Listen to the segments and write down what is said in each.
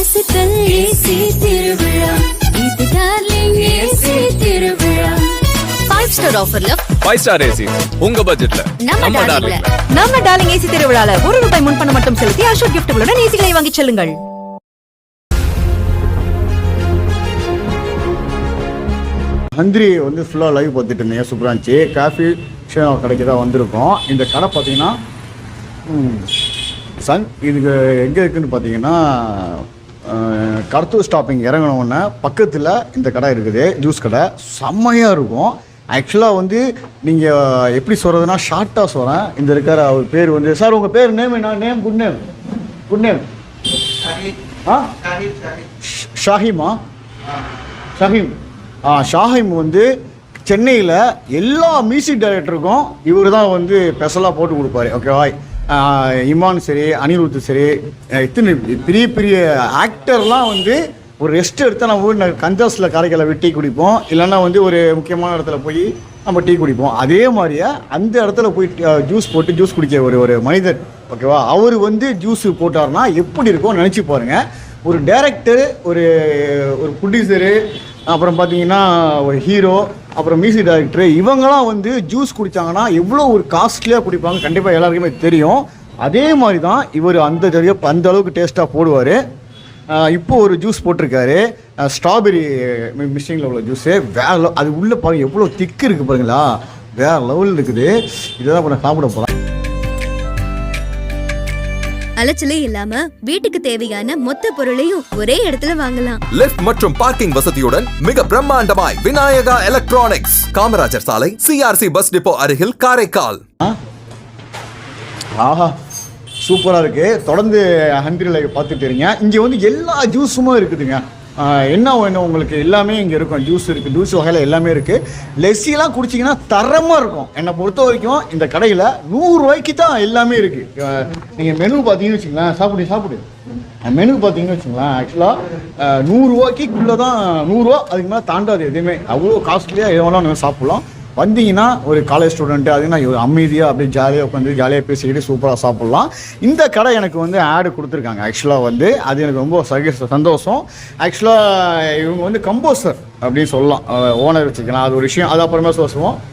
அசத்தல் AC திருவிழா. இது darling AC திருவிழா. ஃபைவ் ஸ்டார் ஆஃபர்ல ஃபைவ் ஸ்டார் ஏசி உங்க பட்ஜெட்ல நம்ம டார்லிங்ல நம்ம டார்லிங் ஏசி திருவிழால ஒரு ரூபாய் முன்பணம் மட்டும் செலுத்தி அசோக் கிஃப்ட்களுடன் ஏசிகளை வாங்கிச் செல்லுங்கள். ஹந்திரி வந்து ஃபுல்லாக லைவ் பார்த்துட்டு இருந்தீங்க சூப்பராக இருந்துச்சு? காஃபி கடைக்கு தான் வந்திருக்கோம். இந்த கடை பார்த்தீங்கன்னா சன் இதுக்கு எங்கே இருக்குன்னு பார்த்தீங்கன்னா கருத்தூர் ஸ்டாப்பிங் இறங்கின உடனே பக்கத்தில் இந்த கடை இருக்குது ஜூஸ் கடை. செம்மையாக இருக்கும். ஆக்சுவலாக வந்து நீங்கள் எப்படி சொல்கிறதுனா ஷார்ட்டாக சொல்கிறேன் இந்த இருக்கிற அவர் பேர் வந்து சார் உங்கள் பேர் நேம் என்ன? Name good name good name ஆ? ஷாஹிமா ஷாஹிம் ஆ ஷாஹிம் வந்து சென்னையில் எல்லா மியூசிக் டைரக்டருக்கும் இவர் தான் வந்து ஸ்பெஷலாக போட்டு கொடுப்பாரு. ஓகேவா ஆ, இமான் சரி அனிருத் சரி இத்தனை பெரிய பெரிய ஆக்டர்லாம் வந்து ஒரு ரெஸ்ட் எடுத்தால் நம்ம ஊர் கஞ்சஸில் கரைக்கலை டீ குடிப்போம். இல்லைன்னா வந்து ஒரு முக்கியமான இடத்துல போய் நம்ம டீ குடிப்போம். அதே மாதிரியே அந்த இடத்துல போய் ஜூஸ் போட்டு ஜூஸ் குடிக்க ஒரு ஒரு மனிதர் ஓகேவா? அவர் வந்து ஜூஸ் போட்டார்னா எப்படி இருக்கும் நினச்சி பாருங்கள் ஒரு டேரக்டர் ஒரு ஒரு ப்ரொடியூசரு அப்புறம் பார்த்தீங்கன்னா ஒரு ஹீரோ அப்புறம் மியூசிக் டைரக்டர் இவங்கெல்லாம் வந்து ஜூஸ் குடித்தாங்கன்னா எவ்வளோ ஒரு காஸ்ட்லியாக குடிப்பாங்க கண்டிப்பாக எல்லாருக்குமே தெரியும். அதே மாதிரி தான் இவர் அந்த தெரிய அந்த அளவுக்கு டேஸ்ட்டாக போடுவார். இப்போ ஒரு ஜூஸ் போட்டிருக்காரு. ஸ்ட்ராபெரி மிஷினில் உள்ள ஜூஸு வேற level- அது உள்ளே பாருங்கள் எவ்வளோ திக்கு இருக்குது பாருங்களா. வேற லெவலில் இருக்குது. இதை தான் இப்போ நான் சாப்பிட போகிறேன் அலைச்சலே இல்லாம வீட்டுக்கு தேவையான மொத்த பொருளையும் ஒரே இடத்துல வாங்கலாம். லிஃப்ட் மற்றும் பார்க்கிங் வசதியுடன் மிக பிரம்மாண்டமாய் விநாயகா எலக்ட்ரானிக்ஸ் காமராஜர் சாலை சிஆர்சி பஸ் டிப்போ அருகில் காரைக்கால். ஆஹா சூப்பராக இருக்குது தொடர்ந்து ஹண்ட்ரி லைவ் பார்த்துட்டு இருங்க இங்கே வந்து எல்லா ஜூஸுமே இருக்குதுங்க. என்ன வேணும் உங்களுக்கு எல்லாமே இங்கே இருக்கும். ஜூஸ் இருக்குது ஜூஸ் வகையில் எல்லாமே இருக்குது லெஸ்ஸிலாம் குடிச்சிங்கன்னா தரமாக இருக்கும். என்னை பொறுத்த வரைக்கும் இந்த கடையில் நூறுரூவாய்க்கு தான் எல்லாமே இருக்குது நீங்கள் மெனு பார்த்தீங்கன்னு வச்சுங்களேன் சாப்பிடு சாப்பிடு. மெனு பார்த்தீங்கன்னு வச்சுங்களேன் ஆக்சுவலாக நூறுரூவாய்க்குள்ளே தான் நூறுரூவா அதுக்கு மேலே தாண்டாது எதுவுமே. அவ்வளோ காஸ்ட்லியாக எது வேணாலும் நீங்கள் சாப்பிட்லாம். வந்தீங்கன்னா ஒரு காலேஜ் ஸ்டூடெண்ட்டு அதுனா அமைதியாக அப்படியே ஜாலியாக உட்காந்து ஜாலியாக பேசிக்கிட்டு சூப்பராக சாப்பிட்லாம். இந்த கடை எனக்கு வந்து ஆடு கொடுத்துருக்காங்க. ஆக்சுவலாக வந்து அது எனக்கு ரொம்ப சகி சந்தோஷம். ஆக்சுவலாக இவங்க வந்து கம்போசர் அப்படின்னு சொல்லலாம். ஓனர் வச்சுக்கலாம். அது ஒரு விஷயம். அது அப்புறமா சொல்லுவோம்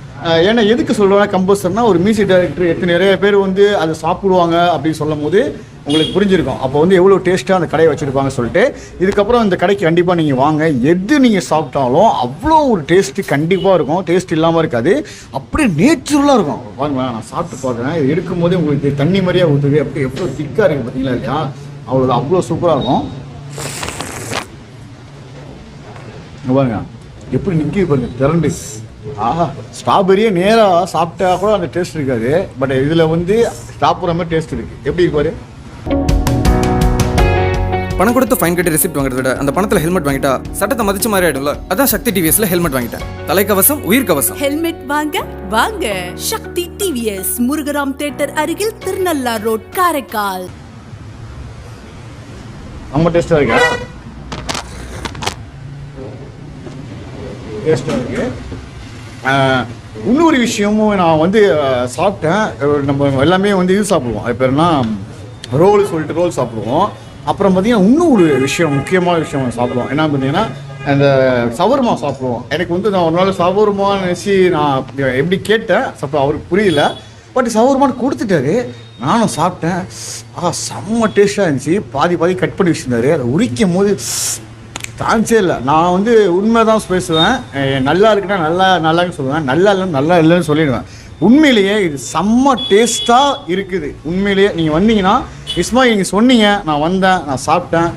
ஏன்னா எதுக்கு சொல்கிறேன் கம்போசர்னா ஒரு மியூசிக் டைரக்டர் எத்தனை நிறைய பேர் வந்து அதை சாப்பிடுவாங்க அப்படின்னு சொல்லும் போது உங்களுக்கு புரிஞ்சிருக்கும். அப்போ வந்து எவ்வளோ டேஸ்ட்டாக அந்த கடையை வச்சுருப்பாங்க சொல்லிட்டு இதுக்கப்புறம் இந்த கடைக்கு கண்டிப்பாக நீங்கள் வாங்க. எது நீங்கள் சாப்பிட்டாலும் அவ்வளோ ஒரு டேஸ்ட்டு கண்டிப்பாக இருக்கும். டேஸ்ட் இல்லாமல் இருக்காது. அப்படியே நேச்சுரலாக இருக்கும். பாருங்க நான் சாப்பிட்டு பார்க்குறேன் இது எடுக்கும்போதே உங்களுக்கு தண்ணி மாதிரியாக ஊற்றுது அப்படியே எவ்வளோ திக்காக இருக்குது பார்த்தீங்களா இல்லையா? அவ்வளோ அவ்வளோ சூப்பராக இருக்கும். பாருங்க. எப்படி நிற்கிது பாருங்க. திரண்டு. ஆஹா ஸ்ட்ராபெரியே நேராக சாப்பிட்டா கூட அந்த டேஸ்ட் இருக்காது. பட் இதில் வந்து சாப்பிட்ற மாதிரி டேஸ்ட் இருக்குது எப்படி இருப்பாரு பணம் கொடுத்து ஃபைன் கட்டி ரெசிப்ட் வாங்குறத விட அந்த பணத்துல ஹெல்மெட் வாங்கிட்டா சட்டத்தை மதிச்ச மாதிரி ஆயிடும்ல? அதான் சக்தி டிவிஎஸ்ல ஹெல்மெட் வாங்கிட்டேன். தலைக்கவசம் உயிர் கவசம். ஹெல்மெட் வாங்க வாங்க. சக்தி டிவிஎஸ் முருகராம் தேட்டர் அருகில் திருநள்ளார் ரோட் காரைக்கால். ரொம்ப டேஸ்ட்டாக இருக்கா? டேஸ்ட்டாக இருக்கு. இன்னொரு விஷயமும் நான் வந்து சாப்பிட்டேன். நம்ம எல்லாமே வந்து இது சாப்பிடுவோம். அது பேர்னா ரோல் சொல்லிட்டு ரோல் சாப்பிடுவோம். அப்புறம் பார்த்தீங்கன்னா இன்னும் ஒரு விஷயம் முக்கியமான விஷயம் சாப்பிடுவோம். என்ன பார்த்தீங்கன்னா அந்த சவர்மா சாப்பிடுவோம். எனக்கு வந்து நான் ஒரு நாள் சவர்மான்னு நினச்சி நான் எப்படி கேட்டேன் சாப்பிட அவருக்கு புரியல. பட் சவர்மான்னு கொடுத்துட்டாரு. நானும் சாப்பிட்டேன். ஆ செம்ம டேஸ்ட்டாக இருந்துச்சு. பாதி பாதி கட் பண்ணி வச்சுருந்தாரு. அதை உரிக்கும் போது சான்ஸே இல்லை. நான் வந்து உண்மை தான் பேசுவேன் நல்லா இருக்குன்னா நல்லா நல்லான்னு சொல்லுவேன். நல்லா இல்லைன்னு நல்லா இல்லைன்னு சொல்லிடுவேன். உண்மையிலேயே இது செம்ம டேஸ்ட்டாக இருக்குது. உண்மையிலேயே நீங்கள் வந்தீங்கன்னா இஸ்மா நீங்கள் சொன்னீங்க நான் வந்தேன் நான் சாப்பிட்டேன்.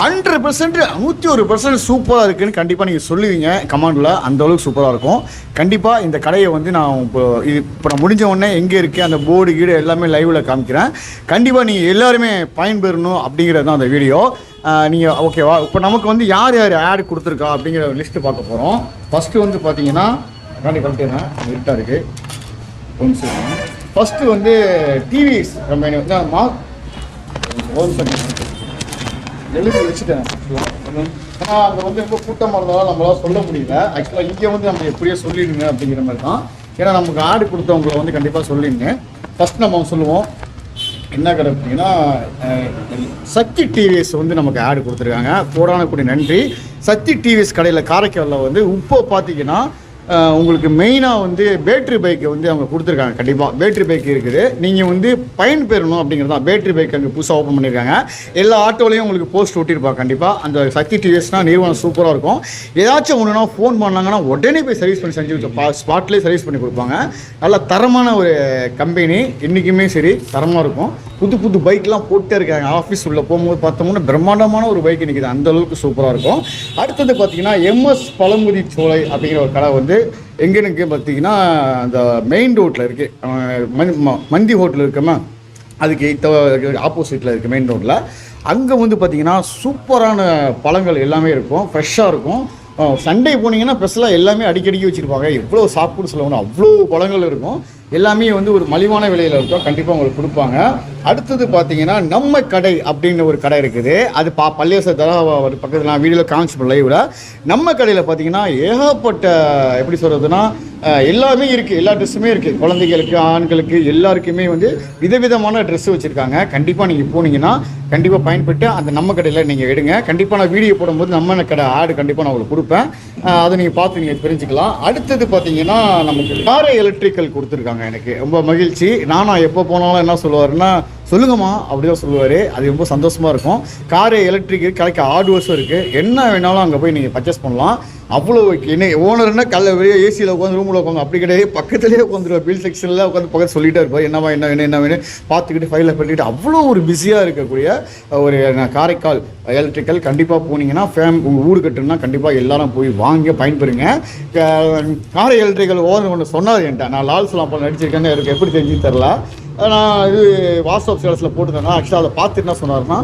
ஹண்ட்ரட் பர்சன்ட் நூற்றி ஒரு பர்சன்ட் சூப்பராக இருக்குதுன்னு கண்டிப்பாக நீங்கள் சொல்லுவீங்க. கமாண்டில் அந்த அளவுக்கு சூப்பராக இருக்கும். கண்டிப்பாக இந்த கடையை வந்து நான் இப்போ இது இப்போ நான் முடிஞ்ச உடனே எங்கே இருக்குது அந்த போர்டு கீடு எல்லாமே லைவில் காமிக்கிறேன். கண்டிப்பாக நீங்கள் எல்லாருமே பயன்பெறணும் அப்படிங்கிறது தான் அந்த வீடியோ நீங்கள் ஓகேவா இப்போ நமக்கு வந்து யார் யார் ஆட் கொடுத்துருக்கா அப்படிங்கிற லிஸ்ட்டு பார்க்க போகிறோம் ஃபஸ்ட்டு வந்து பார்த்தீங்கன்னா கண்டி கழட்டிடுறேன் இருட்டாக இருக்குது ஃபஸ்ட்டு வந்து டிவிஎஸ் கம்பெனி வந்து மா எழுதி வச்சுட்டேன். ஏன்னா அங்கே வந்து ரொம்ப கூட்டமாக இருந்தாலும் நம்மளால் சொல்ல முடியல. ஆக்சுவலாக இங்கே வந்து நம்ம எப்படியோ சொல்லிடுங்க அப்படிங்கிற மாதிரி தான் ஏன்னா நமக்கு ஆடு கொடுத்தவங்கள வந்து கண்டிப்பாக சொல்லிடுங்க. ஃபஸ்ட் நம்ம சொல்லுவோம். என்ன கடை பார்த்தீங்கன்னா சக்தி டிவிஎஸ் வந்து நமக்கு ஆடு கொடுத்துருக்காங்க. கோடான நன்றி. சக்தி டிவிஎஸ் கடையில் காரைக்காலில் வந்து இப்போ பார்த்தீங்கன்னா உங்களுக்கு மெயினாக வந்து பேட்ரி பைக்கை வந்து அவங்க கொடுத்துருக்காங்க. கண்டிப்பாக பேட்ரி பைக் இருக்குது. நீங்கள் வந்து பயன் பெறணும் அப்படிங்கிறது தான் பேட்ரி பைக் அங்கே புதுசாக ஓப்பன் பண்ணியிருக்காங்க எல்லா ஆட்டோலையும் உங்களுக்கு போஸ்ட் ஒட்டியிருப்பாங்க கண்டிப்பாக அந்த சக்தி டிவிஎஸ்னால் நிறுவனம் சூப்பராக இருக்கும். ஏதாச்சும் ஒன்றுனா ஃபோன் பண்ணாங்கன்னா உடனே போய் சர்வீஸ் பண்ணி செஞ்சு ஸ்பாட்லேயே சர்வீஸ் பண்ணி கொடுப்பாங்க. நல்ல தரமான ஒரு கம்பெனி என்றைக்குமே சரி தரமாக இருக்கும். புது புது பைக்லாம் போட்டே இருக்காங்க. ஆஃபீஸ் உள்ள போகும்போது பார்த்தோம்னா பிரம்மாண்டமான ஒரு பைக் நிற்கிது அந்த அளவுக்கு சூப்பராக இருக்கும். அடுத்தது பார்த்தீங்கன்னா எம்எஸ் பழமுதி சோலை அப்படிங்கிற ஒரு கடை வந்து எங்கேனுக்கு பார்த்தீங்கன்னா அந்த மெயின் ரோட்டில் இருக்குது மந்தி ஹோட்டல் இருக்கமா? அதுக்கு ஆப்போசிட்டில் இருக்குது மெயின் ரோட்டில் அங்கே வந்து பார்த்தீங்கன்னா சூப்பரான பழங்கள் எல்லாமே இருக்கும். ஃப்ரெஷ்ஷாக இருக்கும். சண்டே போனீங்கன்னா ஸ்பெஷலாக எல்லாமே அடிக்கடிக்கு வச்சுருப்பாங்க. எவ்வளோ சாப்பிட்டு சொல்லணும் அவ்வளோ பழங்கள் இருக்கும். எல்லாமே வந்து ஒரு மலிவான விலையில் இருக்கோ கண்டிப்பாக உங்களுக்கு கொடுப்பாங்க. அடுத்தது பார்த்தீங்கன்னா நம்ம கடை அப்படின்னு ஒரு கடை இருக்குது. அது பா பள்ளியச தர பக்கத்தில் நான் வீடியோவில் காமிச்சு லைவில் நம்ம கடையில் பார்த்தீங்கன்னா ஏகப்பட்ட எப்படி சொல்கிறதுனா எல்லாமே இருக்குது எல்லா ட்ரெஸ்ஸுமே இருக்குது குழந்தைகளுக்கு ஆண்களுக்கு எல்லாருக்குமே வந்து விதவிதமான ட்ரெஸ்ஸு வச்சுருக்காங்க. கண்டிப்பாக நீங்கள் போனீங்கன்னா கண்டிப்பாக பயன்பட்டு அந்த நம்ம கடையில் நீங்கள் எடுங்க. கண்டிப்பாக நான் வீடியோ போடும்போது நம்ம கடை ஆடு கண்டிப்பாக நான் உங்களுக்கு கொடுப்பேன். அதை நீங்கள் பார்த்து நீங்கள் தெரிஞ்சுக்கலாம். அடுத்தது பார்த்தீங்கன்னா நமக்கு கார எலக்ட்ரிக்கல் கொடுத்துருக்காங்க எனக்கு. ரொம்ப மகிழ்ச்சி. நானும் எப்போ போனாலும் என்ன சொல்லுவாருன்னா சொல்லுங்கம்மா அப்படிதான் சொல்லுவார். அது ரொம்ப சந்தோஷமாக இருக்கும். காரு எலக்ட்ரிக் கடைக்கு ஹார்ட்வேர்ஸும் இருக்குது என்ன வேணாலும் அங்கே போய் நீங்கள் பர்ச்சேஸ் பண்ணலாம். அவ்வளோ என்ன ஓனர்னா கல்ல வெளியே ஏசியில் உட்காந்து ரூமில் உட்காந்து அப்படி கிடையாது. பக்கத்துலேயே உட்காந்துருவார் பில் செக்ஷனில் உட்காந்து பக்கத்து சொல்லிகிட்டே இருப்பார் என்னவா என்ன வேணும் என்ன வேணும் பார்த்துக்கிட்டு ஃபைலில் பண்ணிட்டு அவ்வளோ ஒரு பிஸியாக இருக்கக்கூடிய ஒரு காரைக்கால் எலக்ட்ரிக்கல் கண்டிப்பாக போனீங்கன்னா ஃபேம் உங்கள் ஊர் கட்டுனா கண்டிப்பாக எல்லாரும் போய் வாங்கி பயன்பெறுங்க. காரை எலக்ட்ரிக்கல் ஓனர் ஒன்று சொன்னார் என்கிட்ட. நான் லால் சலாம் படம் நடிச்சிருக்கேன்னு எனக்கு எப்படி தெரிஞ்சு தெரில நான் இது வாட்ஸ்அப் ஸ்டேட்டஸில் போட்டுருந்தேன்னா ஆக்சுவலாக அதை பார்த்து என்ன சொன்னார்னா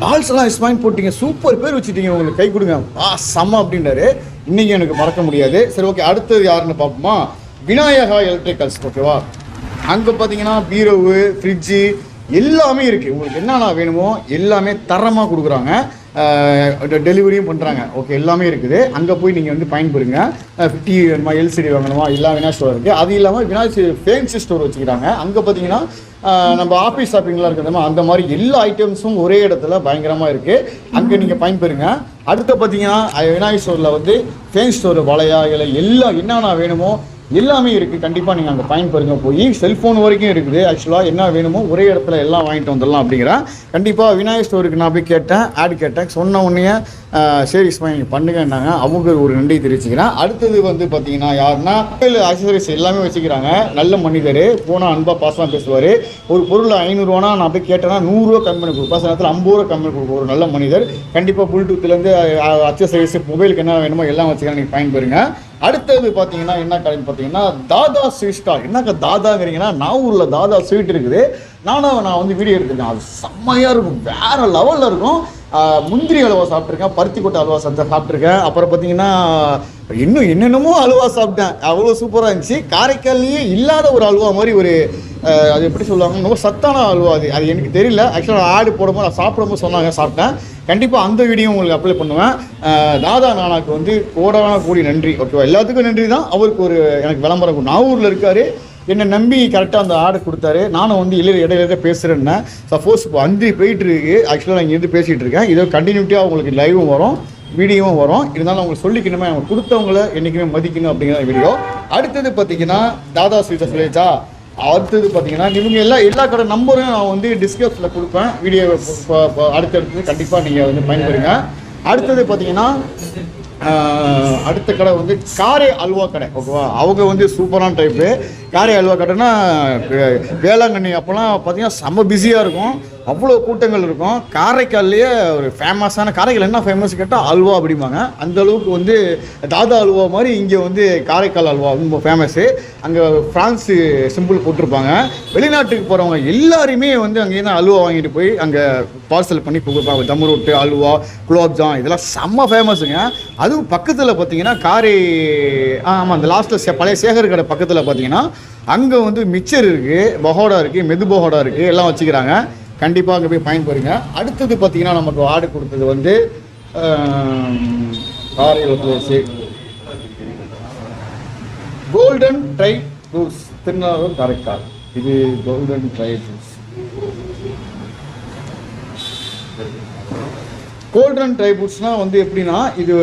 டால்ஸ் இஸ்மாயின் போட்டீங்க சூப்பர் பேர் வச்சுட்டீங்க உங்களுக்கு கை கொடுங்க. ஆ செம்ம அப்படின்றாரு. இன்றைக்கி எனக்கு மறக்க முடியாது. சரி ஓகே அடுத்தது யாருன்னு பார்ப்போமா? விநாயகா எலக்ட்ரிக்கல்ஸ் ஓகேவா அங்கே பார்த்தீங்கன்னா பீரோவு ஃப்ரிட்ஜு எல்லாமே இருக்குது உங்களுக்கு என்னென்ன வேணுமோ எல்லாமே தரமாக கொடுக்குறாங்க. டெலிவரியும் பண்ணுறாங்க ஓகே எல்லாமே இருக்குது. அங்கே போய் நீங்கள் வந்து பயன்பெறுங்க. ஃபிஃப்டி வேணுமா எல்சிடி வாங்கணுமா? எல்லா வினாய் ஸ்டோர் இருக்குது அது இல்லாமல் வினாய் ஃபேன்சி ஸ்டோர் வச்சுக்கிறாங்க. அங்கே பார்த்தீங்கன்னா நம்ம ஆஃபீஸ் ஷாப்பிங்லாம் இருக்கிறதமா அந்த மாதிரி எல்லா ஐட்டம்ஸும் ஒரே இடத்துல பயங்கரமாக இருக்குது அங்கே நீங்கள் பயன்பெறுங்க. அடுத்து பார்த்தீங்கன்னா விநாயகர் ஸ்டோரில் வந்து ஃபேன் ஸ்டோர் வளையா இல்லை எல்லாம் என்னென்ன வேணுமோ எல்லாமே இருக்குது கண்டிப்பாக நீங்கள் அங்கே பயன்படுங்க போய் செல்ஃபோன் வரைக்கும் இருக்குது. ஆக்சுவலாக என்ன வேணுமோ ஒரே இடத்துல எல்லாம் வாங்கிட்டு வந்துடலாம் அப்படிங்கிறேன் கண்டிப்பாக விநாயகர் ஸ்டோருக்கு நான் போய் கேட்டேன் ஆட் கேட்டேன். சொன்ன உடனே சரி நீங்கள் பண்ணுங்கன்னாங்க. அவங்க ஒரு நன்றி தெரிவிச்சுக்கிறேன் அடுத்தது வந்து பார்த்தீங்கன்னா யாருன்னா அக்சசரிஸ் எல்லாமே வச்சுக்கிறாங்க. நல்ல மனிதர் போனால் அன்பாக பாசமாக பேசுவார். ஒரு பொருள் ஐநூறுவானா நான் போய் கேட்டேன்னா நூறுரூவா கம்மி பண்ணி சில நேரத்தில் ஐம்பது ரூபா கம்மி பண்ணி கொடுப்போம் ஒரு நல்ல மனிதர். கண்டிப்பாக ப்ளூடூத்லேருந்து அக்சசரிஸ் மொபைலுக்கு என்ன வேணுமோ எல்லாம் வச்சுக்கிறேன் நீங்கள் பயன்பெறுங்க அடுத்தது பார்த்தீங்கன்னா என்ன கடைன்னு பார்த்தீங்கன்னா தாதா ஸ்வீட் ஸ்டால் என்னக்கா தாதாங்கிறீங்கன்னா நாகூரில் தாதா ஸ்வீட் இருக்குது. நானும் நான் வந்து வீடியோ எடுத்திருக்கேன். அது செம்மையாக இருக்கும். வேற லெவலில் இருக்கும். முந்திரி அல்வா சாப்பிட்ருக்கேன் பருத்தி கொட்டை அல்வா சாப்பிட்டு சாப்பிட்ருக்கேன் அப்புறம் பார்த்தீங்கன்னா இன்னும் என்னென்னமோ அல்வா சாப்பிட்டேன். அவ்வளோ சூப்பராக இருந்துச்சு. காரைக்கால்லையே இல்லாத ஒரு அல்வா மாதிரி ஒரு அது எப்படி சொல்லுவாங்க ரொம்ப சத்தான அல்வா அது. அது எனக்கு தெரியல. ஆக்சுவலாக ஆடு போடும்போது நான் சாப்பிடும்போது சொன்னாங்க சாப்பிட்டேன். கண்டிப்பாக அந்த வீடியோ உங்களுக்கு அப்ளை பண்ணுவேன். தாதா நானாக்கு வந்து கோடான கூடி நன்றி ஓகேவா எல்லாத்துக்கும் நன்றி தான் அவருக்கு ஒரு எனக்கு விளம்பரம் நாகூரில் இருக்காரு. என்னை நம்பி கரெக்டாக அந்த ஆர்டர் கொடுத்தாரு. நானும் வந்து இடையில இடையில பேசுகிறேன்னா சப்போஸ் இப்போ அஞ்சு போயிட்டு இருக்கு. ஆக்சுவலாக நான் இங்கேருந்து பேசிகிட்டு இருக்கேன். இதோ கண்டினியூட்டியாக உங்களுக்கு லைவும் வரும் வீடியோவும் வரும். இருந்தாலும் அவங்க சொல்லிக்கணுமே அவங்க கொடுத்தவங்கள என்றைக்குமே மதிக்கணும் அப்படிங்கிற வீடியோ அடுத்தது பார்த்தீங்கன்னா தாதா ஸ்வீட்டை சொல்லிச்சா அடுத்தது பார்த்தீங்கன்னா இவங்க எல்லா எல்லா கடை நம்பரும் நான் வந்து டிஸ்கிரிப்ஷனில் கொடுப்பேன். வீடியோ அடுத்தடுத்து கண்டிப்பாக நீங்கள் வந்து பயன்படுங்க அடுத்தது பார்த்தீங்கன்னா அடுத்த கடை வந்து காரே அல்வா கடை. ஓகேவா? அவங்க வந்து சூப்பரான டைப்பு காரை அல்வா கடைன்னா வேளாங்கண்ணி அப்போல்லாம் பார்த்தீங்கன்னா செம்ம பிஸியாக இருக்கும். அவ்வளோ கூட்டங்கள் இருக்கும். காரைக்கால்லையே ஒரு ஃபேமஸான காரைக்கால் என்ன ஃபேமஸ் கேட்டால் அல்வா அப்படிம்பாங்க. அந்த அளவுக்கு வந்து தாதா அல்வா மாதிரி இங்கே வந்து காரைக்கால் அல்வா ரொம்ப ஃபேமஸ்ஸு அங்கே ஃப்ரான்ஸு சிம்பிள் போட்டிருப்பாங்க. வெளிநாட்டுக்கு போகிறவங்க எல்லாருமே வந்து அங்கேருந்து அல்வா வாங்கிட்டு போய் அங்கே பார்சல் பண்ணி கொடுப்பாங்க. தம் ரொட்டு அல்வா குலோப்ஜாம் இதெல்லாம் செம்ம ஃபேமஸுங்க அதுவும் பக்கத்தில் பார்த்தீங்கன்னா காரை ஆமாம் அந்த லாஸ்ட்டில் பழைய சேகர் கடை பக்கத்தில் பார்த்தீங்கன்னா அங்கே வந்து மிச்சர் இருக்குது பகோடா இருக்குது மெது பகோடா இருக்குது எல்லாம் வச்சுக்கிறாங்க. கண்டிப்பாக அங்கே போய் பயன்பெறுங்க அடுத்தது பார்த்தீங்கன்னா நமக்கு ஆர்டர் கொடுத்தது வந்து காரையில் place golden dry fruits Thirunallar Karaikal இது golden dry fruits golden dry ஃப்ரூட்ஸ்னால் வந்து எப்படின்னா இது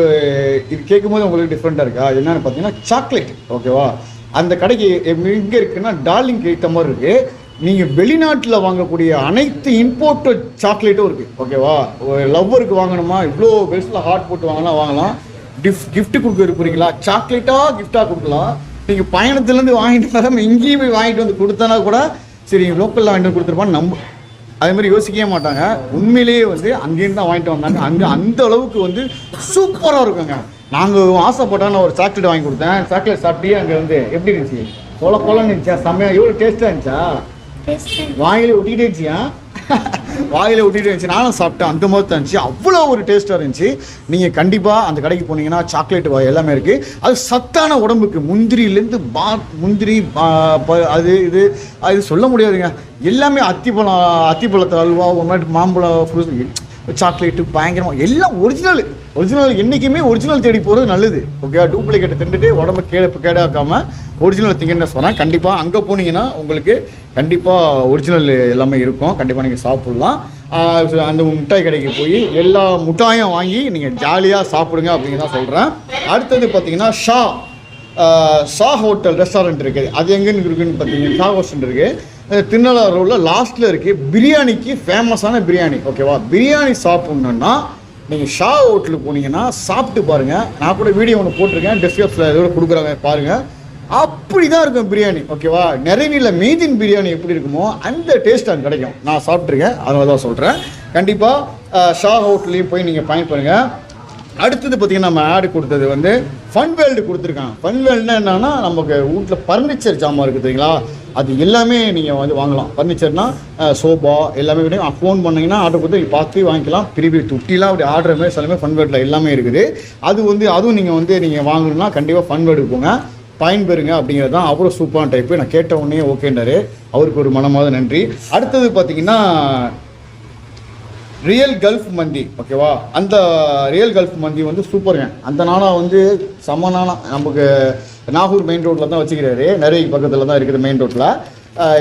இது கேட்கும்போது உங்களுக்கு டிஃப்ரெண்ட்டாக இருக்கா? என்னென்னு பார்த்தீங்கன்னா சாக்லேட் ஓகேவா அந்த கடைக்கு எங்கே இருக்குன்னா டார்லிங் ஏற்ற மாதிரி இருக்குது நீங்கள் வெளிநாட்டில் வாங்கக்கூடிய அனைத்து இம்போர்ட்டட் சாக்லேட்டும் இருக்குது ஓகேவா லவ்வருக்கு வாங்கணுமா? இவ்வளோ பெஸ்ட்டில் ஹாட் போட்டு வாங்கலாம் வாங்கலாம். கிஃப்ட் கிஃப்ட் கொடுக்க இருக்கிறீங்களா சாக்லேட்டாக கிஃப்டாக கொடுக்கலாம். நீங்கள் பயணத்துலேருந்து வாங்கிட்டு வராமல் இங்கேயும் போய் வாங்கிட்டு வந்து கொடுத்தனா கூட சரி லோக்கலில் வாங்கிட்டு வந்து கொடுத்துருப்பான்னு நம்ப அதே மாதிரி யோசிக்கவே மாட்டாங்க. உண்மையிலேயே வந்து அங்கேருந்து தான் வாங்கிட்டு வந்தாங்க. அங்கே அந்த அளவுக்கு வந்து சூப்பராக இருக்குங்க. நாங்கள் ஆசைப்பட்டா நான் ஒரு சாக்லேட் வாங்கி கொடுத்தேன். சாக்லேட் சாப்பிட்டே அங்கே வந்து எப்படி இருந்துச்சு? கொல கொலன்னு இருந்துச்சா? செம்மையா எவ்வளோ டேஸ்ட்டாக இருந்துச்சா? வாயில ஒட்டிக்கிட்டே இருந்துச்சியா வாயில ஒட்டிகிட்டே இருந்துச்சு. நானும் சாப்பிட்டேன். அந்த மாதிரி தான் இருந்துச்சு. அவ்வளோ ஒரு டேஸ்ட்டாக இருந்துச்சு. நீங்கள் கண்டிப்பாக அந்த கடைக்கு போனீங்கன்னா சாக்லேட் எல்லாமே இருக்குது அது சத்தான உடம்புக்கு முந்திரியிலேருந்து பா முந்திரி பா- ப- அது இது அது சொல்ல முடியாதுங்க. எல்லாமே அத்திப்பழம் அத்திப்பழத்து அல்வா ஒரு மாதிரி மாம்பழம் சாக்லேட்டு பயங்கரமாக எல்லாம் ஒரிஜினல் ஒரிஜினல் என்றைக்குமே ஒரிஜினல் தேடி போகிறது நல்லது. ஓகே டூப்ளிகேட்டை திண்டுட்டு உடம்பு கேட கேடாக்காம ஒரிஜினல் திங்கன்னு சொன்னேன் கண்டிப்பாக அங்கே போனீங்கன்னா உங்களுக்கு கண்டிப்பாக ஒரிஜினல் எல்லாமே இருக்கும். கண்டிப்பாக நீங்கள் சாப்பிட்லாம். அந்த மிட்டாய் கடைக்கு போய் எல்லா மிட்டாயும் வாங்கி நீங்கள் ஜாலியாக சாப்பிடுங்க அப்படின்னு தான் சொல்கிறேன் அடுத்தது பார்த்தீங்கன்னா ஷா. ஷா ஹோட்டல் ரெஸ்டாரண்ட் இருக்குது அது எங்கேன்னு இருக்குன்னு பார்த்தீங்கன்னா ஷா ஹோட்டல் இருக்குது திருநள்ளாறு ரோடில் லாஸ்ட்டில் இருக்குது பிரியாணிக்கு ஃபேமஸான பிரியாணி. ஓகேவா பிரியாணி சாப்பிட்ணுன்னா நீங்கள் ஷா ஹோட்டலுக்கு போனீங்கன்னா சாப்பிட்டு பாருங்கள் நான் கூட வீடியோ ஒன்று போட்டிருக்கேன். டிஸ்கிரிப்ஷனில் இதோட கொடுக்குறாங்க பாருங்கள் அப்படி தான் இருக்கும் பிரியாணி ஓகேவா நிறைவில் மீதின் பிரியாணி எப்படி இருக்குமோ அந்த டேஸ்ட் அங்கே கிடைக்கும். நான் சாப்பிட்ருக்கேன் அதனால தான் சொல்கிறேன் கண்டிப்பாக ஷா ஹோட்டல்லையும் போய் நீங்கள் பயன்படுங்க அடுத்தது பார்த்தீங்கன்னா நம்ம ஆடு கொடுத்தது வந்து ஃபன் வேல்டு கொடுத்துருக்காங்க. ஃபன் வேல்டுனா என்னன்னா நமக்கு வீட்டில் ஃபர்னிச்சர் ஜாமான் இருக்குது தெரியுங்களா? அது எல்லாமே நீங்கள் வந்து வாங்கலாம். ஃபர்னிச்சர்னா சோபா எல்லாமே கிடைக்கும். ஃபோன் பண்ணிங்கன்னா ஆர்டர் கொடுத்து பார்த்து வாங்கிக்கலாம். பெரிய பெரிய அப்படி ஆர்டர் மாதிரி எல்லாமே ஃபன் வேர்டில் எல்லாமே இருக்குது. அது வந்து அதுவும் நீங்கள் வந்து நீங்கள் வாங்கணும்னா கண்டிப்பாக ஃபன் வேர்டு போங்க. பயன்பெறுங்க அப்படிங்கிறது தான் அவரும் சூப்பரான டைப்பு நான் கேட்ட உடனே ஓகேன்றாரு அவருக்கு ஒரு மனமாத நன்றி. அடுத்தது பார்த்தீங்கன்னா ரியல் கல்ஃப் மந்தி ஓகேவா அந்த ரியல் கல்ஃப் மந்தி வந்து சூப்பருங்க அந்த நானா வந்து செம்ம நானா. நமக்கு நாகூர் மெயின் ரோட்டில் தான் வச்சுக்கிறாரு. நிறைய பக்கத்தில் தான் இருக்குது மெயின் ரோட்டில்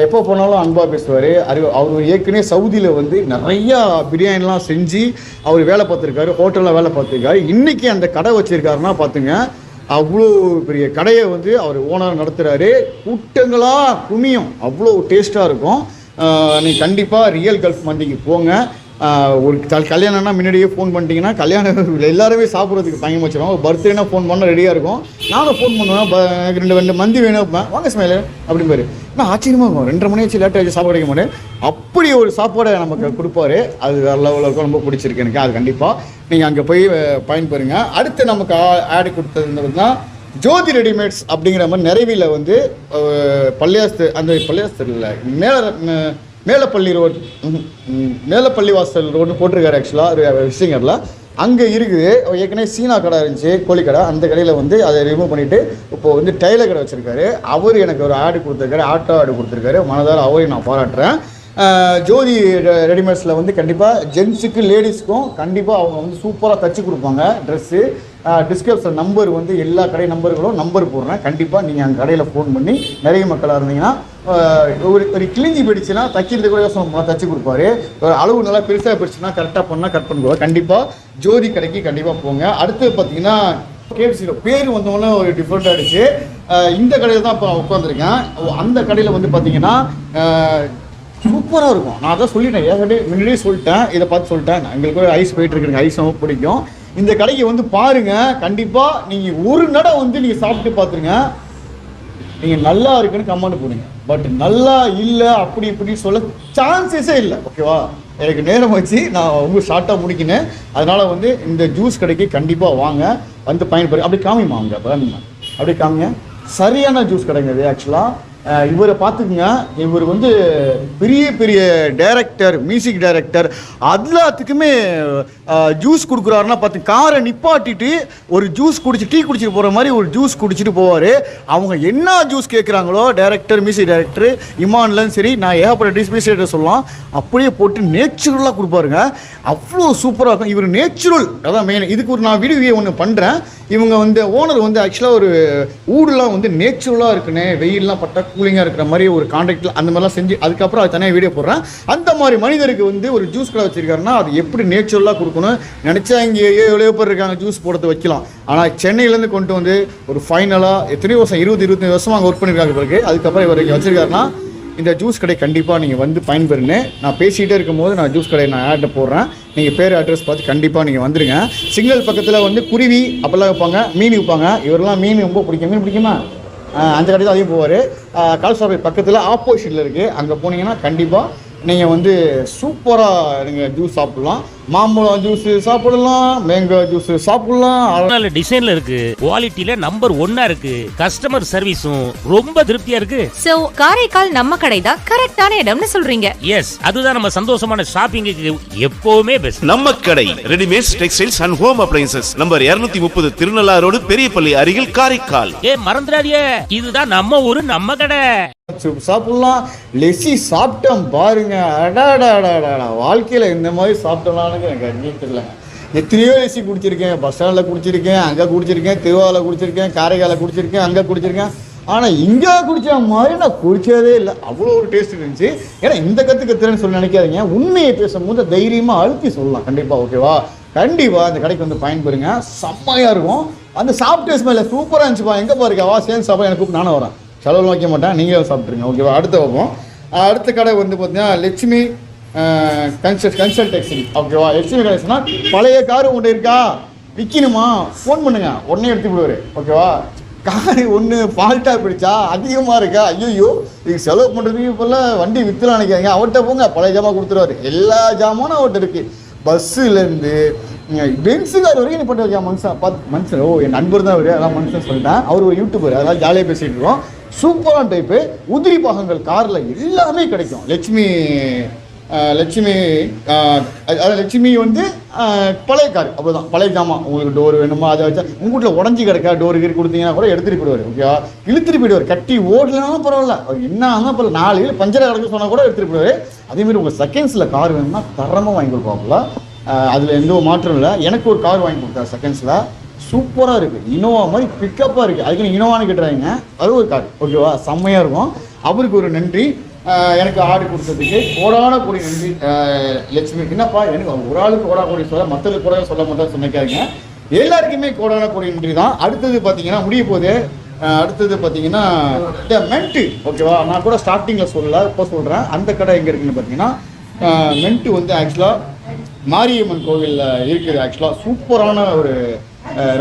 எப்போ போனாலும் அன்பாக பேசுவார். அறிவு அவர் ஏற்கனவே சவுதியில் வந்து நிறையா பிரியாணிலாம் செஞ்சு அவர் வேலை பார்த்துருக்காரு ஹோட்டலில் வேலை பார்த்துருக்காரு. இன்றைக்கி அந்த கடை வச்சுருக்காருன்னா பார்த்துங்க அவ்வளோ பெரிய கடையை வந்து அவர் ஓனர் நடத்துகிறாரு கூட்டங்களாக குமியும். அவ்வளோ டேஸ்ட்டாக இருக்கும். நீ கண்டிப்பாக ரியல் கல்ஃப் மந்திக்கு போங்க. ஒரு கல் கல்யாணம்னா முன்னாடியே ஃபோன் பண்ணிட்டீங்கன்னா கல்யாணம் எல்லாருமே சாப்பிட்றதுக்கு பயங்கரம் வச்சிருவாங்க பர்த்டேனா ஃபோன் பண்ண ரெடியாக இருக்கும். நானும் ஃபோன் பண்ணுவேன். எனக்கு ரெண்டு ரெண்டு மந்தி வேணும். அப்படிம்பேன். வாங்க ஸ்மைலு அப்படிம்பாரு நான் ஆச்சரியமாக இருக்கும். ரெண்டரை மணி வச்சு லேட்டாக வச்சு சாப்பாடு கிடைக்க மாட்டேன். அப்படி ஒரு சாப்பாடை நமக்கு கொடுப்பாரு. அது வேறு லெவலில் இருக்கும். ரொம்ப பிடிச்சிருக்கு எனக்கு. அது கண்டிப்பாக நீங்கள் அங்கே போய் பயன்பெறுங்க. அடுத்து நமக்கு ஆடு கொடுத்ததுன்னா ஜோதி ரெடிமேட்ஸ் அப்படிங்கிற மாதிரி நிறைவியில் வந்து பள்ளியாஸ்து அந்த பள்ளியாஸ்து இல்லை மேலே மேலப்பள்ளி ரோடு மேலப்பள்ளி வாசல் ரோடு போட்டிருக்காரு ஆக்சுவலாக விசிங்கரில் அங்கே இருக்குது ஏற்கனவே சீனா கடை இருந்துச்சு கோழிக்கடை அந்த கடையில் வந்து அதை ரிமூவ் பண்ணிவிட்டு இப்போ வந்து டைலர் கடை வச்சுருக்காரு. அவர் எனக்கு ஒரு ஆடு கொடுத்துருக்காரு ஆட்டோ ஆடு கொடுத்துருக்காரு. மனதால் அவரையும் நான் பாராட்டுறேன். ஜோதி ரெ- ரெடிமேட்ஸில் வந்து கண்டிப்பாக ஜென்ஸுக்கு லேடிஸ்க்கும் கண்டிப்பாக அவங்க வந்து சூப்பராக தச்சு கொடுப்பாங்க ட்ரெஸ்ஸு டிஸ்கிரிப்ஷன் நம்பர் வந்து எல்லா கடை நம்பர்களும் நம்பர் போடுறேன். கண்டிப்பாக நீங்கள் அந்த கடையில் ஃபோன் பண்ணி நிறைய மக்களாக இருந்தீங்கன்னா ஒரு ஒரு கிழிஞ்சி போயிடுச்சுன்னா தைக்கிறது கூட யோசனை பண்ணலாம் கொடுப்பாரு. ஒரு அளவு நல்லா பெருசாக போயிடுச்சுன்னா கரெக்டாக பண்ணால் கட் பண்ணுவோம் கண்டிப்பாக ஜோதி கடைக்கு கண்டிப்பாக போங்க. அடுத்து பார்த்தீங்கன்னா கேஎஃப்சியில் பேர் வந்தவொடனே ஒரு டிஃப்ரெண்ட் ஆகிடுச்சு இந்த கடையில் தான் இப்போ உட்காந்துருக்கேன் அந்த கடையில் வந்து பார்த்தீங்கன்னா சூப்பராக இருக்கும். நான் அதான் சொல்லிட்டேன். ஏற்கனவே முன்னாடியே சொல்லிட்டேன். இதை பார்த்து சொல்லிட்டேன். எங்களுக்கு ஒரு ஐஸ் போயிட்டு இருக்கு ஐஸ் ரொம்ப பிடிக்கும். இந்த கடைக்கு வந்து பாருங்கள் கண்டிப்பாக நீங்கள் ஒரு நடை வந்து நீங்கள் சாப்பிட்டு பார்த்துருங்க நீங்கள் நல்லா இருக்குன்னு கமெண்ட் போடுங்க. பட் நல்லா இல்லை அப்படி இப்படி சொல்ல சான்சஸே இல்லை. ஓகேவா எனக்கு நேரம் வச்சு நான் ரொம்ப ஷார்ட்டாக முடிக்கினேன் அதனால் வந்து இந்த ஜூஸ் கடைக்கு கண்டிப்பாக வாங்க. வந்து பயன்பெறு அப்படி காமிமா அவங்க அப்படி காமிங்க. சரியான ஜூஸ் கடைங்க இது ஆக்சுவலாக இவரை பார்த்துக்குங்க. இவர் வந்து பெரிய பெரிய டைரக்டர் மியூசிக் டைரக்டர் எல்லாத்துக்குமே ஜூஸ் கொடுக்குறாருன்னா பார்த்து காரை நிப்பாட்டிட்டு ஒரு ஜூஸ் குடிச்சு டீ குடிச்சிட்டு போகிற மாதிரி ஒரு ஜூஸ் குடிச்சிட்டு போவார். அவங்க என்ன ஜூஸ் கேட்குறாங்களோ டைரக்டர் மியூசிக் டைரக்டர் இமான்லன்னு சரி நான் ஏகப்பட்ட டிஸ்பிளேட்டர் சொல்லலாம். அப்படியே போட்டு நேச்சுரலாக கொடுப்பாருங்க. அவ்வளோ சூப்பராக இருக்கும். இவர் நேச்சுரல் அதான் மெயின் இதுக்கு ஒரு நான் வீடியோ ஒன்று பண்ணுறேன் இவங்க வந்து ஓனர் வந்து ஆக்சுவலாக ஒரு ஊடுலாம் வந்து நேச்சுரலாக இருக்குன்னு வெயில்லாம் பட்டா கூலிங்காக இருக்கிற மாதிரி ஒரு கான்ட்ராக்டில் அந்த மாதிரிலாம் செஞ்சு அதுக்கப்புறம் அது தனியாக வீடியோ போடுறேன். அந்த மாதிரி மனிதருக்கு வந்து ஒரு ஜூஸ் கடை வச்சிருக்காருன்னா அது எப்படி நேச்சுரலாக கொடுக்கணும்? நினச்சா இங்கே எவ்வளோ பேர் இருக்காங்க ஜூஸ் போடுறது வைக்கலாம். ஆனால் சென்னையிலேருந்து கொண்டு வந்து ஒரு ஃபைனலாக எத்தனையோ வருஷம் இருபது இருபத்தஞ்சு வருஷமாக அங்கே ஒர்க் பண்ணியிருக்காங்க பிறகு அதுக்கப்புறம் இவர் இங்கே வச்சிருக்காருன்னா இந்த ஜூஸ் கடை கண்டிப்பாக நீங்கள் வந்து பயன்பெறுங்க நான் பேசிகிட்டே இருக்கும்போது நான் ஜூஸ் கடை நான் ஆட்டை போடுறேன். நீங்கள் பேர் அட்ரஸ் பார்த்து கண்டிப்பாக நீங்கள் வந்துடுங்க சிக்னல் பக்கத்தில் வந்து குருவி அப்போல்லாம் வைப்பாங்க மீன் விற்பாங்க. இவரெல்லாம் மீன் ரொம்ப பிடிக்கும். மீன் பிடிக்குமா? அந்த கடை தான் அதிகம் போவார். கலசாபை பக்கத்தில் ஆப்போசிட்டில் இருக்குது அங்கே போனீங்கன்னா கண்டிப்பாக நீங்கள் வந்து சூப்பராக நீங்கள் ஜூஸ் சாப்பிட்லாம். மாம்பழம் ஜூஸ் சாப்பிடலாம் மேங்கோ ஜூஸ் சாப்பிட்லாம். நல்ல டிசைன்ல இருக்கு. குவாலிட்டில நம்பர் ஒன்னா இருக்கு. கஸ்டமர் சர்வீஸும் ரொம்ப திருப்தியா இருக்கு. சோ காரைக்கால் நம்ம கடை தான் கரெக்டான இடம்னு சொல்றீங்க. எஸ் அதுதான் நம்ம சந்தோஷமான ஷாப்பிங்குக்கு எப்பவுமே பெஸ்ட் நம்ம கடை readymades textiles and home appliances number 230 முப்பது திருநள்ளாரோடு பெரியப்பள்ளி அருகில் காரைக்கால். ஏ மறந்துடாதீங்க. இதுதான் நம்ம ஊரு நம்ம கடை. சூப் சாப்பிட்லாம். லெஸ்ஸி சாப்பிட்டோம் பாருங்க. அடாடாடாடா வாழ்க்கையில் இந்த மாதிரி சாப்பிட்டோம்லான்னு எனக்கு எத்தனையோ ஏசி குடிச்சிருக்கேன். பஸ் ஸ்டாண்டில் குடிச்சிருக்கேன் அங்கே குடிச்சிருக்கேன் திருவாவில் குடிச்சிருக்கேன் காரைக்காலில் குடிச்சிருக்கேன் அங்கே குடிச்சிருக்கேன். ஆனால் இங்கே குடித்த மாதிரி நான் குடித்ததே இல்லை. அவ்வளோ ஒரு டேஸ்ட் இருந்துச்சு. ஏன்னா இந்த கற்று கத்துறேன்னு சொல்லி நினைக்காதீங்க. உண்மையை பேசும்போது தைரியமாக அழுத்தி சொல்லலாம். கண்டிப்பாக ஓகேவா கண்டிப்பாக அந்த கடைக்கு வந்து பயன்பெறுங்க. செம்மையாக இருக்கும். அந்த சாப்பிட்டு ஸ்மெல்ல சூப்பராக இருந்துச்சுப்பா. எங்கே பாருங்க வா சேர்ந்து சாப்பிட. எனக்கு கூப்பிட்டு நானும் வரேன். செலவுலாம் வைக்க மாட்டேன். நீங்களும் சாப்பிட்ருங்க ஓகேவா அடுத்த வைப்போம் அடுத்த கடை வந்து பார்த்தீங்கன்னா லட்சுமி கன்சல்ட் கன்சல்ட் கன்சல்டெக்ஸி ஓகேவா லட்சுமி கணேசனா பழைய கார் உங்கள்கிட்ட இருக்கா? விற்கணுமா ஃபோன் பண்ணுங்க. உடனே எடுத்து விடுவார். ஓகேவா கார் ஒன்று ஃபால்ட்டாக பிடிச்சா அதிகமாக இருக்கா? ஐயோ இது செலவு பண்ணுறதுக்கு இப்போல்லாம் வண்டி விற்றுலாம் நினைக்காதீங்க. அவர்கிட்ட போங்க. பழைய ஜாமான் கொடுத்துருவாரு. எல்லா ஜாமானும் அவர்கிட்ட இருக்குது பஸ்ஸுலேருந்து பென்ஸு கார் வரைக்கும் நீ போட்டு மனுஷன் பார்த்து மனுஷன் ஓ என் நண்பர் தான் அவர். அதான் மனுஷன் சொல்லிட்டேன். அவர் ஒரு யூடியூபர் அதனால் ஜாலியாக பேசிகிட்டு இருக்கோம். சூப்பரான டைப்பு உதிரி பாகங்கள் காரில் எல்லாமே கிடைக்கும். லட்சுமி லட்சுமி அதாவது லட்சுமி வந்து பழைய கார் அப்படிதான் பழைய ஜாமான். உங்களுக்கு டோர் வேணுமா? அதை வச்சா உங்கள் வீட்டில் உடஞ்சி கிடக்கா டோர் கீர் கொடுத்தீங்கன்னா கூட எடுத்துகிட்டு போயிடுவார் ஓகேவா இழுத்துட்டு போயிடுவார். கட்டி ஓடலனாலும் பரவாயில்ல. என்ன ஆனால் பரவாயில்ல நாலு இல்லை பஞ்சரை கிடக்க சொன்னால் கூட எடுத்துகிட்டு போயிடுவார். அதேமாதிரி உங்கள் செகண்ட்ஸில் கார் வேணும்னா தரமாக வாங்கி கொடுப்பாப்புல. அதில் எந்த ஒரு மாற்றம் இல்லை. எனக்கு ஒரு கார் வாங்கி கொடுத்தாரு செகண்ட்ஸில் சூப்பராக இருக்குது இனோவா மாதிரி பிக்கப்பாக இருக்குது அதுக்கு இனோவான்னு கேட்டுறாங்க அது ஒரு கார் ஓகேவா செம்மையாக இருக்கும். அவருக்கு ஒரு நன்றி. எனக்கு ஆர்டர் கொடுத்ததுக்கு கோடான கோடி நன்றி லட்சுமி. என்னப்பா எனக்கு ஒரு ஆளுக்கு கோடா கோடி சொல்ல மற்றவங்களுக்கு கூட சொல்ல மாட்டேன் சொன்னிக்காதீங்க. எல்லாருக்குமே கோடான கோடி நன்றி தான். அடுத்தது பார்த்தீங்கன்னா முடிய போது அடுத்தது பார்த்தீங்கன்னா இந்த மென்ட்டு ஓகேவா? நான் கூட ஸ்டார்டிங்கில் சொல்லல இப்போ சொல்கிறேன் அந்த கடை எங்கே இருக்குன்னு பார்த்தீங்கன்னா மென்ட்டு வந்து ஆக்சுவலாக மாரியம்மன் கோவிலில் இருக்குது ஆக்சுவலாக சூப்பரான ஒரு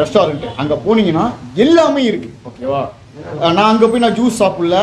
ரெஸ்டாரண்ட்டு அங்கே போனீங்கன்னா எல்லாமே இருக்குது ஓகேவா? நான் அங்கே போய் நான் ஜூஸ் சாப்பிடல.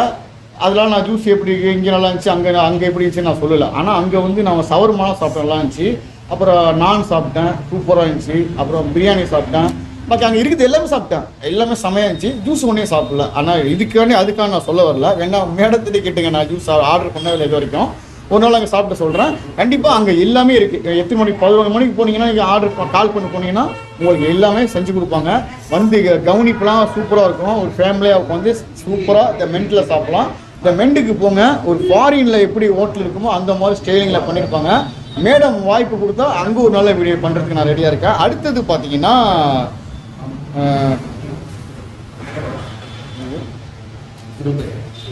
அதெல்லாம் நான் ஜூஸ் எப்படி இங்கே நல்லா இருந்துச்சு அங்கே அங்கே எப்படி இருந்துச்சு நான் சொல்லலை. ஆனால் அங்கே வந்து நான் சவர்மாலாம் சாப்பிட்டேன் நல்லா இருந்துச்சு. அப்புறம் நான் சாப்பிட்டேன் சூப்பராக இருந்துச்சு. அப்புறம் பிரியாணி சாப்பிட்டேன். பாக்கி அங்கே இருக்குது எல்லாமே சாப்பிட்டேன். எல்லாமே செமையாக இருந்துச்சு. ஜூஸ் ஒன்றே சாப்பிடல. ஆனால் இதுக்கானே அதுக்காக நான் சொல்ல வரல. வேணா மேடத்திட்ட கேட்டுங்க. நான் ஜூஸ் ஆர்டர் பண்ணவே இது வரைக்கும் ஒரு நாள் அங்கே சாப்பிட்டு சொல்கிறேன் கண்டிப்பாக அங்கே எல்லாமே இருக்குது எத்தனை மணிக்கு பதினொன்று மணிக்கு போனீங்கன்னா நீங்கள் ஆர்டர் கால் பண்ணி போனீங்கன்னா உங்களுக்கு எல்லாமே செஞ்சு கொடுப்பாங்க. வந்து கவனிப்பெலாம் சூப்பராக இருக்கும். ஒரு ஃபேமிலியாக உட்காந்து சூப்பராக இந்த மென்ட்டில் சாப்பிட்லாம். இந்த மெண்டுக்கு போங்க ஒரு ஃபாரினில் எப்படி ஹோட்டல் இருக்குமோ அந்த மாதிரி ஸ்டைலிங்கில் பண்ணியிருப்பாங்க மேடம் வாய்ப்பு கொடுத்தா அங்கே ஒரு நல்ல வீடியோ பண்ணுறதுக்கு நான் ரெடியாக இருக்கேன். அடுத்தது பார்த்தீங்கன்னா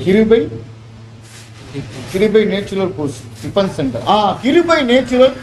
Kirubai. Kirubai natural course tiffin centre ஆ கிருபை நேச்சுரல்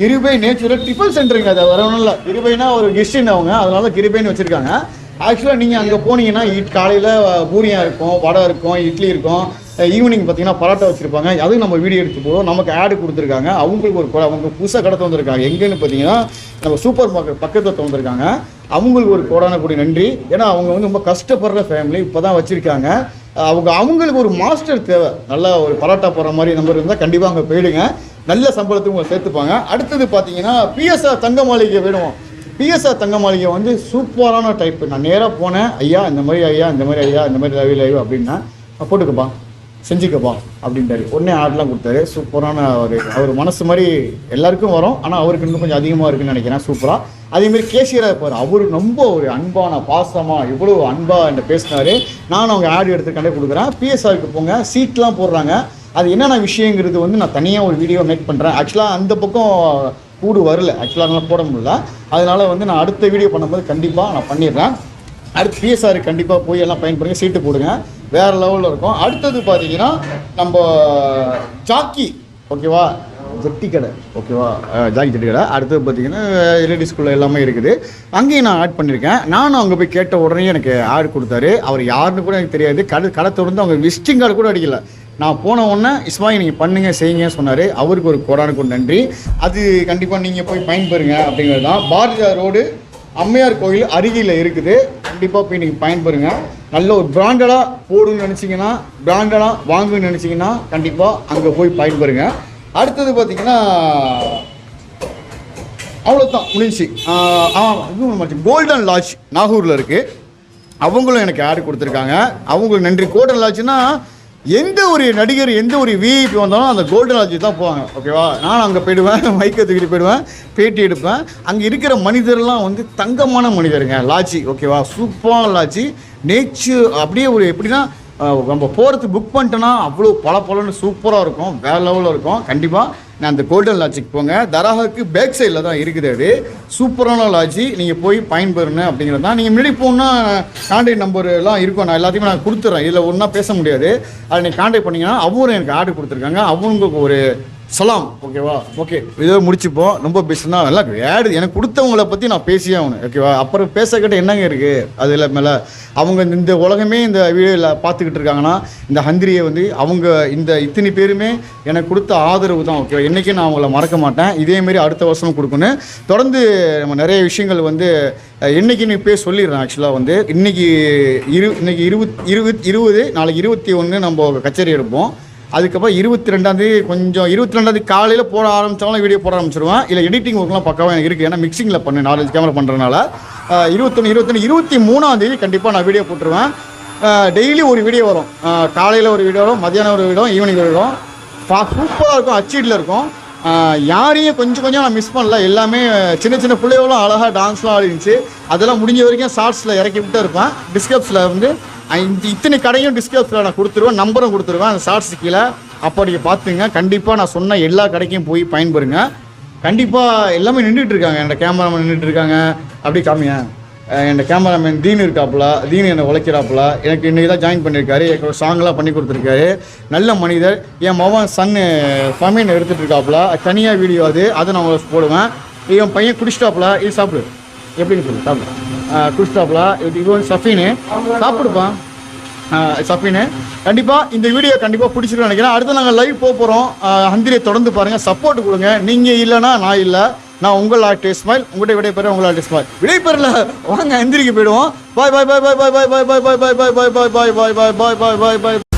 கிருபை நேச்சுரல் டிஃபன் சென்டருங்க அது வரணும் இல்லை கிருபைனா ஒரு கெஸ்டின் அவங்க அதனால கிருபைன்னு வச்சுருக்காங்க. ஆக்சுவலாக நீங்கள் அங்கே போனீங்கன்னா இட் காலையில் பூரியா இருக்கும் வடை இருக்கும் இட்லி இருக்கும். ஈவினிங் பார்த்தீங்கன்னா பரோட்டா வச்சுருப்பாங்க. அதுவும் நம்ம வீடியோ எடுத்து போதும் நமக்கு ஆடு கொடுத்துருக்காங்க. அவங்களுக்கு ஒரு கொ- அவங்க புதுசாக கடை திறந்துருக்காங்க. எங்கேன்னு பார்த்தீங்கன்னா நம்ம சூப்பர் மார்க்கெட் பக்கத்தில் திறந்துருக்காங்க. அவங்களுக்கு ஒரு கோடான கூடிய நன்றி. ஏன்னா அவங்க வந்து ரொம்ப கஷ்டப்படுற ஃபேமிலி இப்போ தான் வச்சுருக்காங்க அவங்க அவங்களுக்கு ஒரு மாஸ்டர் தேவை. நல்லா ஒரு பரோட்டா போடுற மாதிரி நம்பர் இருந்தால் கண்டிப்பாக அங்கே போயிடுங்க. நல்ல சம்பளத்துக்கு உங்களை சேர்த்துப்பாங்க. அடுத்தது பார்த்தீங்கன்னா பிஎஸ்ஆர் தங்க மாளிகை வேணும். பிஎஸ்ஆர் தங்க மாளிகை வந்து சூப்பரான டைப் நான் நேராக போனேன் ஐயா இந்த மாதிரி ஐயா இந்த மாதிரி ஐயா இந்த மாதிரி ரவி லைவ் அப்படின்னா போட்டுக்கப்பா செஞ்சுக்கப்பா அப்படின்ட்டாரு. உடனே ஆர்டர்லாம் கொடுத்தாரு. சூப்பரான ஒரு அவர் மனசு மாதிரி எல்லாருக்கும் வரும். ஆனால் அவருக்கு இன்னும் கொஞ்சம் அதிகமாக இருக்குன்னு நினைக்கிறேன். சூப்பராக அதேமாரி கேசியராக இருப்பார். அவரு ரொம்ப ஒரு அன்பான பாசமாக இவ்வளோ அன்பாக என்கிட்ட பேசினார். நானும் அவங்க ஆடு எடுத்து கண்டே கொடுக்குறேன் பிஎஸ்ஆருக்கு போங்க. சீட்லாம் போடுறாங்க. அது என்னென்ன விஷயங்கிறது வந்து நான் தனியாக ஒரு வீடியோ மேக் பண்ணுறேன் ஆக்சுவலாக அந்த பக்கம் கூடு வரல. ஆக்சுவலாக அதனால் போட முடியல. அதனால் வந்து நான் அடுத்த வீடியோ பண்ணும்போது கண்டிப்பாக நான் பண்ணிடுறேன். அடுத்து பிஎஸ்ஆர் கண்டிப்பாக போய் எல்லாம் பயன்படுங்க சீட்டு போடுங்க. வேறு லெவலில் இருக்கும். அடுத்தது பார்த்தீங்கன்னா நம்ம ஜாக்கி. ஓகேவா ஜெட்டி கடை. ஓகேவா ஜாக்கி ஜெட்டி கடை. அடுத்தது பார்த்தீங்கன்னா எல்இடி ஸ்கூலில் எல்லாமே இருக்குது. அங்கேயும் நான் ஆட் பண்ணியிருக்கேன் நானும் அங்கே போய் கேட்ட உடனே எனக்கு ஆட் கொடுத்தாரு. அவர் யாருன்னு கூட எனக்கு தெரியாது. கடை கடை திறந்து அவங்க விசிட்டிங் கார்டு கூட அடிக்கல. நான் போன உடனே இஸ்மாயில் நீங்கள் பண்ணுங்க செய்யுங்க சொன்னார். அவருக்கு ஒரு கோடானுக்கு ஒரு நன்றி. அது கண்டிப்பாக நீங்கள் போய் பயன்பெறுங்க அப்படிங்கிறது தான். பாரதியார் ரோடு அம்மையார் கோயில் அருகில் இருக்குது. கண்டிப்பாக போய் நீங்கள் பயன்பெறுங்க. நல்ல ஒரு பிராண்டடாக போடுன்னு நினச்சிங்கன்னா பிராண்டடாக வாங்குன்னு நினச்சிங்கன்னா கண்டிப்பாக அங்கே போய் பயன்பெறுங்க. அடுத்தது பார்த்திங்கன்னா அவ்வளோதான் முடிஞ்சுச்சு. ஆமாம் கோல்டன் லாட்ஜ் நாகூரில் இருக்குது அவங்களும் எனக்கு ஆடு கொடுத்துருக்காங்க. அவங்களுக்கு நன்றி. கோல்டன் லாட்ஜ்னால் எந்த ஒரு நடிகர் எந்த ஒரு விஐபி வந்தாலும் அந்த கோல்டன் லாட்ஜ் தான் போவாங்க. ஓகேவா நான் அங்கே போயிடுவேன் மைக்கை தூக்கிட்டு போயிடுவேன் பேட்டி எடுப்பேன். அங்கே இருக்கிற மனிதர்லாம் வந்து தங்கமான மனிதருங்க லாச்சி. ஓகேவா சூப்பரான லாச்சி. நேச்சர் அப்படியே ஒரு எப்படின்னா நம்ம போகிறதுக்கு புக் பண்ணிட்டோன்னா அவ்வளோ பல பலன்னு சூப்பராக இருக்கும். வேறு லெவலில் இருக்கும். கண்டிப்பாக நான் அந்த கோல்டன் லாட்ஜுக்கு போங்க. தராஹுக்கு பேக் சைடில் தான் இருக்குது அது. சூப்பரான லாட்ஜி நீங்கள் போய் பயன்பெறணும் அப்படிங்கிறது தான். நீங்கள் முன்னாடி போகணுன்னா கான்டாக்ட் நம்பர் எல்லாம் இருக்கும். நான் எல்லாத்தையுமே நான் கொடுத்துட்றேன் இதில் ஒன்றா பேச முடியாது. அதை நீங்கள் கான்டாக்ட் பண்ணிங்கன்னா அவரும் எனக்கு ஆர்டர் கொடுத்துருக்காங்க. அவங்களுக்கு ஒரு சலாம். ஓகேவா ஓகே இதோ முடிச்சுப்போம் ரொம்ப பேசுனா எல்லாம் ஆடு எனக்கு கொடுத்தவங்கள பற்றி நான் பேசியே ஆகணும். ஓகேவா அப்புறம் பேசக்கிட்ட என்னங்க இருக்குது அதில் மேலே அவங்க இந்த- உலகமே இந்த வீடியோவில் பார்த்துக்கிட்டு இருக்காங்கன்னா இந்த ஹந்திரியை வந்து அவங்க இந்த இத்தனை பேருமே எனக்கு கொடுத்த ஆதரவு தான் ஓகேவா என்றைக்கும் நான் அவங்கள மறக்க மாட்டேன். இதேமாரி அடுத்த வருஷமும் கொடுக்கணும் தொடர்ந்து நம்ம நிறைய விஷயங்கள் வந்து அஹ், என்னைக்குன்னு பேர் சொல்லிடுறேன் ஆக்சுவலாக வந்து. இன்னைக்கு இரு இன்னைக்கு இருபத் இருபத் இருபது நாளைக்கு இருபத்தி ஒன்று நம்ம கச்சேரி எடுப்போம். அதுக்கப்புறம் இருபத்தி ரெண்டாந்தேதி கொஞ்சம் இருபத்தி ரெண்டாந்தேதி காலையில் போட ஆரம்பித்தாலும் வீடியோ போட ஆரம்பிச்சிருவேன். இல்லை எடிட்டிங் ஒர்க்லாம் பக்கம் எனக்கு இருக்குது ஏன்னா மிக்சிங்கில் பண்ணு நாலஞ்சு கேமரா பண்ணுறதுனால இருபத்தொன்று இருபத்தொன்று இருபத்தி மூணாந்தேதி கண்டிப்பாக நான் வீடியோ போட்டுருவேன். டெய்லி ஒரு வீடியோ வரும். காலையில் ஒரு வீடியோ வரும் மத்தியானம் ஒரு வீடியோ ஈவினிங் ஒரு வீடியோ சூப்பராக இருக்கும் அச்சீட்டில் இருக்கும். யாரையும் கொஞ்சம் கொஞ்சம் நான் மிஸ் பண்ணல. எல்லாமே சின்ன சின்ன பிள்ளைகளும் அழகாக டான்ஸ்லாம் ஆடிருந்துச்சு. அதெல்லாம் முடிஞ்ச வரைக்கும் ஷார்ட்ஸில் இறக்கி விட்டு இருப்பேன். டிஸ்கப்ஸில் வந்து இந்த இத்தனை கடையும் டிஸ்கிரிப்ஸில் நான் கொடுத்துருவேன் நம்பரும் கொடுத்துருவேன் அந்த ஷார்ட்ஸ் கீழே. அப்போ நீங்கள் பார்த்துங்க. கண்டிப்பாக நான் சொன்ன எல்லா கடைக்கும் போய் பயன்பெறுங்க. கண்டிப்பாக எல்லாமே நின்றுட்டு இருக்காங்க. என்னோட கேமராமேன் நின்றுட்டு இருக்காங்க. அப்படி காமிங்க. என்னோட கேமராமேன் தீன் இருக்காப்புல. தீன் என்னை உழைக்கிறாப்புல. எனக்கு இன்றைக்கி தான் ஜாயின் பண்ணியிருக்காரு எனக்கு சாங்லாம் பண்ணி கொடுத்துருக்காரு. நல்ல மனிதர். என் மகன் சன்னு ஃபமீன் எடுத்துகிட்டு இருக்காப்புல. தனியாக வீடியோ அது. அதை நான் உங்களுக்கு போடுவேன். என் பையன் குடிச்சிட்டாப்புல. இது சாப்பிடு. எப்படின்னு சொல்லு சாப்பிடு அஹ் இவன் இது வந்து சஃபீனு சாப்பிடுப்பான் சஃபீனு கண்டிப்பாக இந்த வீடியோ கண்டிப்பாக பிடிச்சிருக்கோம் நினைக்கிறேன் அடுத்து நாங்கள் லைவ் போக போகிறோம் ஹந்திரியை தொடர்ந்து பாருங்கள் சப்போர்ட் கொடுங்க நீங்கள் இல்லைன்னா நான் இல்லை நான் உங்கள் ஆர்ட் ஸ்மைல் உங்கள்கிட்ட விடைபெற உங்கள் ஆர்ட் ஸ்மைல் விடைபெறல வாங்க எந்திரிக்கு போயிடுவோம் பாய் பாய் பாய் பாய் பாய் பாய் பாய் பாய் பாய் பாய் பாய் பாய் பாய் பாய் பாய் பாய் பாய் பாய் பாய்